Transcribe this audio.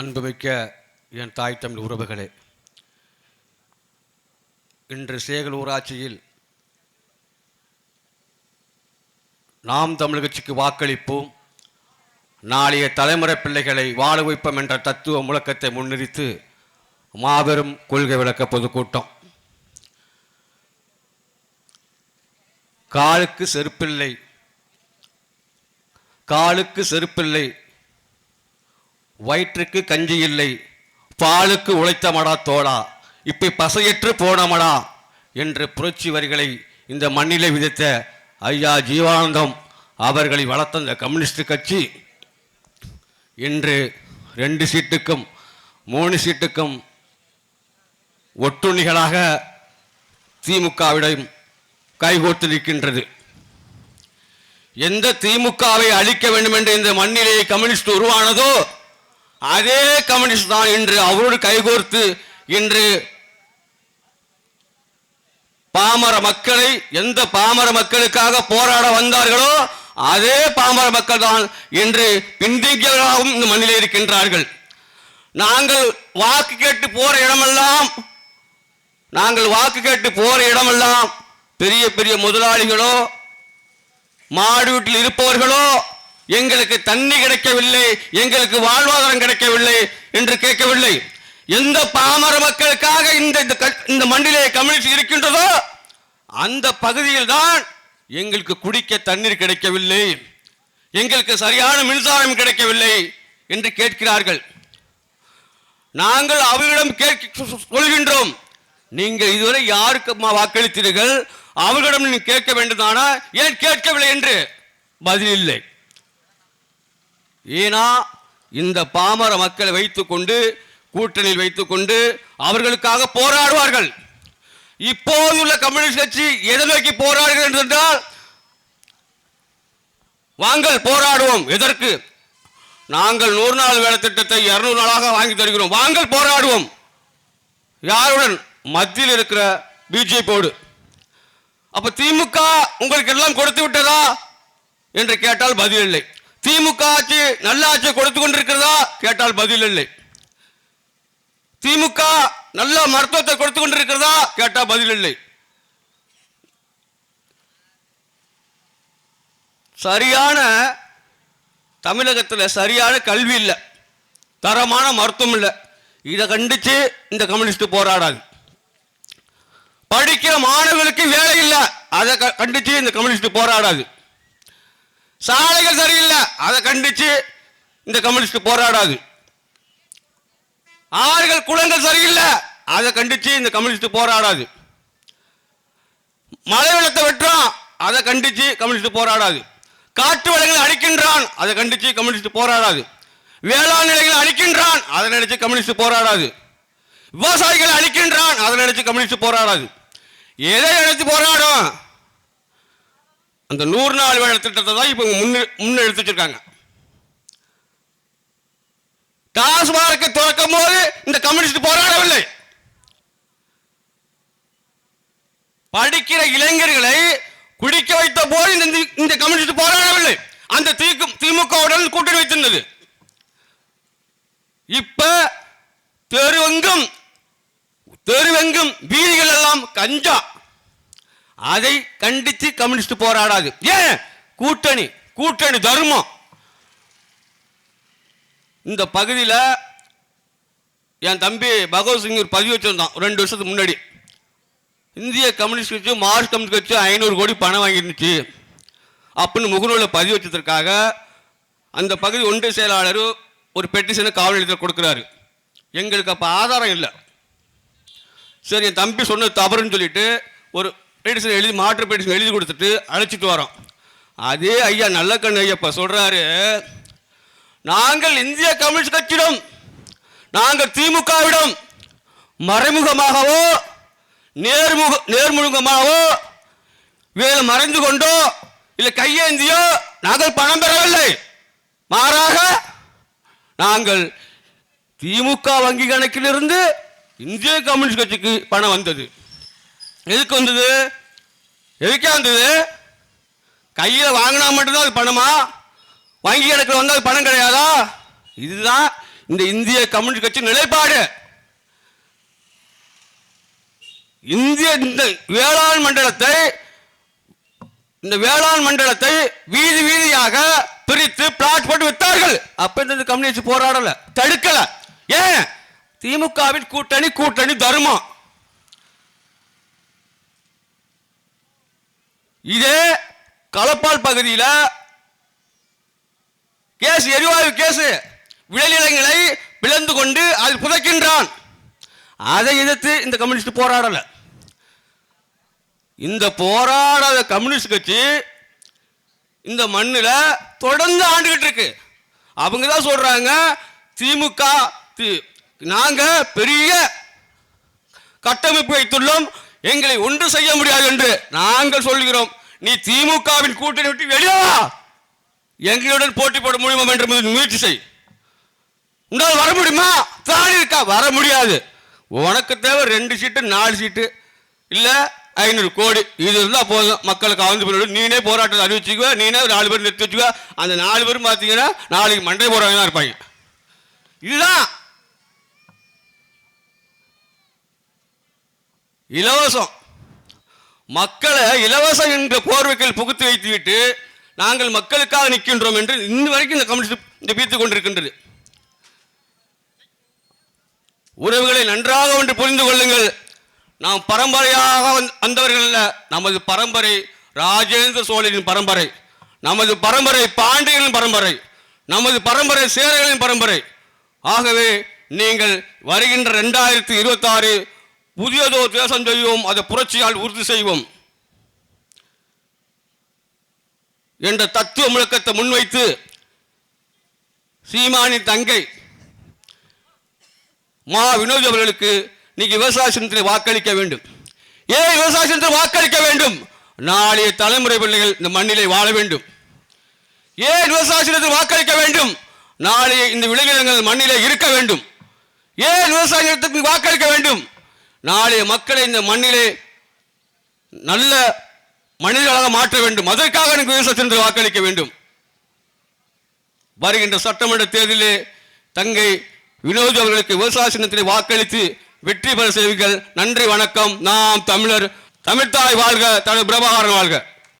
அன்புமிக்க என் தாய் தமிழ் உறவுகளே இன்று சேகல் ஊராட்சியில் நாம் தமிழ் கட்சிக்கு வாக்களிப்போம். நாளைய தலைமுறை பிள்ளைகளை வாழ வைப்போம் என்ற தத்துவ முழக்கத்தை முன்னிறுத்து மாபெரும் கொள்கை விளக்க பொதுக்கூட்டம். காலுக்கு செருப்பில்லை காலுக்கு செருப்பில்லை வயிற்றுக்கு கஞ்சி இல்லை. பாலுக்கு உழைத்தமடா தோடா. இப்படி பசையற்று போனமடா என்று புரட்சி வரிகளை இந்த மண்ணிலே விதைத்த ஐயா ஜீவானந்தம் அவர்களை வளர்த்த இந்த கம்யூனிஸ்ட் கட்சி. இன்று ரெண்டு சீட்டுக்கும் மூணு சீட்டுக்கும் ஒட்டுண்ணிகளாக திமுகவிடம் கைகோர்த்து நிற்கின்றது. எந்த திமுகவை அழிக்க வேண்டும் என்று இந்த மண்ணிலே கம்யூனிஸ்ட் உருவானதோ அதே கம்யூனிஸ்ட் தான் இன்று அவரோடு கைகோர்த்து இன்று பாமர மக்களை எந்த பாமர மக்களுக்காக போராட வந்தார்களோ அதே பாமர மக்கள் தான் இன்று பின்தங்கியவர்களாகவும் இந்த மண்ணிலே இருக்கின்றார்கள். நாங்கள் வாக்கு கேட்டு போற இடமெல்லாம் நாங்கள் வாக்கு கேட்டு போற இடமெல்லாம் பெரிய பெரிய முதலாளிகளோ மாடு வீட்டில் இருப்பவர்களோ எங்களுக்கு தண்ணி கிடைக்கவில்லை எங்களுக்கு வாழ்வாதாரம் கிடைக்கவில்லை என்று கேட்கவில்லை. எந்த பாமர மக்களுக்காக இந்த இந்த க- இந்த மண்ணிலே கம்யூனிஸ்ட் இருக்கின்றதோ அந்த பகுதியில் தான் எங்களுக்கு குடிக்க தண்ணீர் கிடைக்கவில்லை. எங்களுக்கு சரியான மின்சாரம் கிடைக்கவில்லை என்று கேட்கிறார்கள். நாங்கள் அவர்களிடம் கேட்க சொல்கின்றோம். நீங்கள் இதுவரை யாருக்கு வாக்களித்தீர்கள்? அவர்களிடம் நீங்கள் கேட்க வேண்டுமானா ஏன் கேட்கவில்லை என்று? பதில் இல்லை. ஏனா இந்த பாமர மக்களை வைத்துக்கொண்டு கூட்டணியில் வைத்துக்கொண்டு அவர்களுக்காக போராடுவார்கள். இப்போதுள்ள கம்யூனிஸ்ட் கட்சி எதை நோக்கி போராடுகிறது என்றால் வாங்கள் போராடுவோம் எதற்கு? நாங்கள் நூறு நாள் வேலை திட்டத்தை இருநூறு நாளாக வாங்கி தருகிறோம் வாங்கள் போராடுவோம். யாருடன்? மத்தியில் இருக்கிற பிஜேபியோடு. அப்ப திமுக உங்களுக்கு எல்லாம் கொடுத்து விட்டதா? என்று கேட்டால் பதில் இல்லை. திமுக ஆட்சி நல்ல ஆட்சி கொடுத்து கொண்டிருக்கிறதா? கேட்டால் பதில் இல்லை. திமுக நல்ல மருத்துவத்தை கொடுத்து கொண்டிருக்கிறதா? கேட்டால் பதில் இல்லை. சரியான தமிழகத்தில் சரியான கல்வி இல்லை. தரமான மருத்துவம் இல்லை. இதை கண்டிச்சு இந்த கம்யூனிஸ்ட் போராடாது. படிக்கிற மாணவர்களுக்கு வேலை இல்லை. அதை க- கண்டிச்சு இந்த கம்யூனிஸ்ட் போராடாது. சாலைகள் சரியில்லை. அதை கண்டிச்சு இந்த கம்யூனிஸ்ட் போராடாது. ஆறுகள் குளங்கள் சரியில்லை. அதை கண்டிச்சு இந்த கம்யூனிஸ்ட் போராடாது. மழை வெள்ளத்தை வெட்டுறோம் அதை கண்டிச்சு கம்யூனிஸ்ட் போராடாது. காட்டு வளங்களை அழிக்கின்றான். அதை கண்டிச்சு கம்யூனிஸ்ட் போராடாது. வேளாண் நிலைகளை அழிக்கின்றான். அதை நினைச்சு கம்யூனிஸ்ட் போராடாது. விவசாயிகளை அழிக்கின்றான். அதை நினைச்சு கம்யூனிஸ்ட் போராடாது. எதை நினைச்சு போராடும்? அந்த நூறு நாள் வேலை திட்டத்தை தான் இப்போ முன்ன வச்சிருக்காங்க டாஸ்மார்க்கை திறக்கும் போது இந்த கம்யூனிஸ்ட் போராடவில்லை. படிக்கிற இளைஞர்களை குடிக்க வைத்த போது இந்த கம்யூனிஸ்ட் போராடவில்லை. அந்த தீக்கு திமுகவுடன் கூட்டணி வைத்திருந்தது. இப்ப தெருவெங்கும் தெருவெங்கும் வீதிகள் எல்லாம் கஞ்சா. அதை கண்டித்து கம்யூனிஸ்ட் போராடாது. ஏன்? கூட்டணி கூட்டணி தர்மம். இந்த பகுதியில் என் தம்பி பகவத் சிங் ஒரு பதிவு வச்சிருந்தான் ரெண்டு வருஷத்துக்கு முன்னாடி. இந்திய கம்யூனிஸ்ட் கட்சி மார்க்ஸ் கம்யூனிஸ்ட் கட்சி ஐநூறு கோடி பணம் வாங்கிருந்துச்சு. அப்படின்னு முகநூலில் பதிவு வச்சதற்காக அந்த பகுதி ஒன்றிய செயலாளர் ஒரு பெட்டிஷனை காவல் நிலையத்தில் கொடுக்குறாரு. எங்களுக்கு அப்போ ஆதாரம் இல்லை. சரி என் தம்பி சொன்னது தவறுன்னு சொல்லிட்டு ஒரு பெடிஷன் எழுதி மாற்று பெடிஷன் எழுதி கொடுத்துட்டு அழைச்சிட்டு வரோம். அதே ஐயா நல்ல கண்ணு ஐயப்பா சொல்கிறாரு நாங்கள் இந்திய கம்யூனிஸ்ட் கட்சியிடம் நாங்கள் திமுகவிடம் மறைமுகமாகவோ நேர்முக நேர்முகமாகவோ வேலை மறைந்து கொண்டோ இல்லை கையேந்தியோ நாங்கள் பணம் பெறவில்லை. மாறாக நாங்கள் திமுக வங்கி கணக்கிலிருந்து இந்திய கம்யூனிஸ்ட் கட்சிக்கு பணம் வந்தது. எதுக்கு வந்தது? எதுக்கே வந்தது? கையில் வாங்கினா மட்டும்தான் அது பணமா? வங்கி கணக்கில் வந்தால் அது பணம் கிடையாதா? இதுதான் இந்த இந்திய கம்யூனிஸ்ட் கட்சி நிலைப்பாடு. இந்திய இந்த வேளாண் மண்டலத்தை இந்த வேளாண் மண்டலத்தை வீதி வீதியாக பிரித்து பிளாட் போட்டு வித்தார்கள். அப்ப இந்த கம்யூனிஸ்ட் போராடல தடுக்கல. ஏன்? திமுகவின் கூட்டணி கூட்டணி தர்மம். இதே களப்பால் பகுதியில கேஸ் எரிவாயு கேஸ் விளைநிலங்களை பிளந்து கொண்டு அதில் புதைக்கின்றான். அதை எதிர்த்து இந்த கம்யூனிஸ்ட் போராடலை. இந்த போராடாத கம்யூனிஸ்ட் கட்சி இந்த மண்ணில் தொடர்ந்து ஆண்டுகிட்டு இருக்கு. அவங்க தான் சொல்றாங்க திமுக தி- நாங்க பெரிய கட்டமைப்பு வைத்துள்ளோம். எங்களை ஒன்று செய்ய முடியாது என்று நாங்கள் சொல்கிறோம் நீ திமுகவின் கூட்டணி விட்டு வெளியே எங்களுடன் போட்டி போட முடியுமா என்று முயற்சி செய். உங்களால் வர முடியுமா? தாடி இருக்கா? வர முடியாது. உனக்கு தேவை ரெண்டு சீட்டு நாலு சீட்டு இல்லை ஐநூறு கோடி. இது இருந்தால் போதும். மக்களுக்கு அவந்து போயிடும் நீனே போராட்டத்தை அறிவிச்சுக்குவ. நீனே நாலு பேர் நிறுத்தி வச்சுக்குவ. அந்த நாலு பேரும் பார்த்தீங்கன்னா நாளைக்கு மண்டை போடுறவங்க தான் இருப்பாங்க. இதுதான் இலவசம். மக்களை இலவசம் என்ற போர்வைகள் புகுத்து வைத்துவிட்டு நாங்கள் மக்களுக்காக நிற்கின்றோம் என்று இன்று வரைக்கும் இந்த கம்யூனிஸ்ட் ஜெபித்துக் கொண்டிருக்கின்றது. உறவுகளை நன்றாக ஒன்று புரிந்து கொள்ளுங்கள். நாம் பரம்பரையாக வந்தவர்கள் அல்ல. நமது பரம்பரை ராஜேந்திர சோழனின் பரம்பரை. நமது பரம்பரை பாண்டியர்களின் பரம்பரை. நமது பரம்பரை சேரர்களின் பரம்பரை. ஆகவே நீங்கள் வருகின்ற ரெண்டாயிரத்தி இருபத்தாறு புதியதோர் தேசம் செய்வோம் அதை புரட்சியால் உறுதி செய்வோம். என்ற தத்துவ முழக்கத்தை முன்வைத்து சீமானின் தங்கை மா வினோத் அவர்களுக்கு நீங்க விவசாய சின்னத்தில் வாக்களிக்க வேண்டும். ஏன் விவசாய சின்னத்தில் வாக்களிக்க வேண்டும்? நாளைய தலைமுறை பிள்ளைகள் இந்த மண்ணிலே வாழ வேண்டும். ஏன் விவசாய சின்னத்தில் வாக்களிக்க வேண்டும்? நாளைய இந்த விளைநிலங்கள் மண்ணிலே இருக்க வேண்டும். ஏன் விவசாயத்துக்கு வாக்களிக்க வேண்டும்? நாளைய மக்களை இந்த மண்ணிலே நல்ல மனிதர்களாக மாற்ற வேண்டும். அதற்காக எனக்கு விவசாய வாக்களிக்க வேண்டும். வருகின்ற சட்டமன்ற தேர்தலிலே தங்கை வினோத் அவர்களுக்கு விவசாய சின்னத்திலே வாக்களித்து வெற்றி பெற செய்வீர்கள். நன்றி வணக்கம். நாம் தமிழர் தமிழ்தாய் வாழ்க தமிழ் பிரபாகரன் வாழ்க.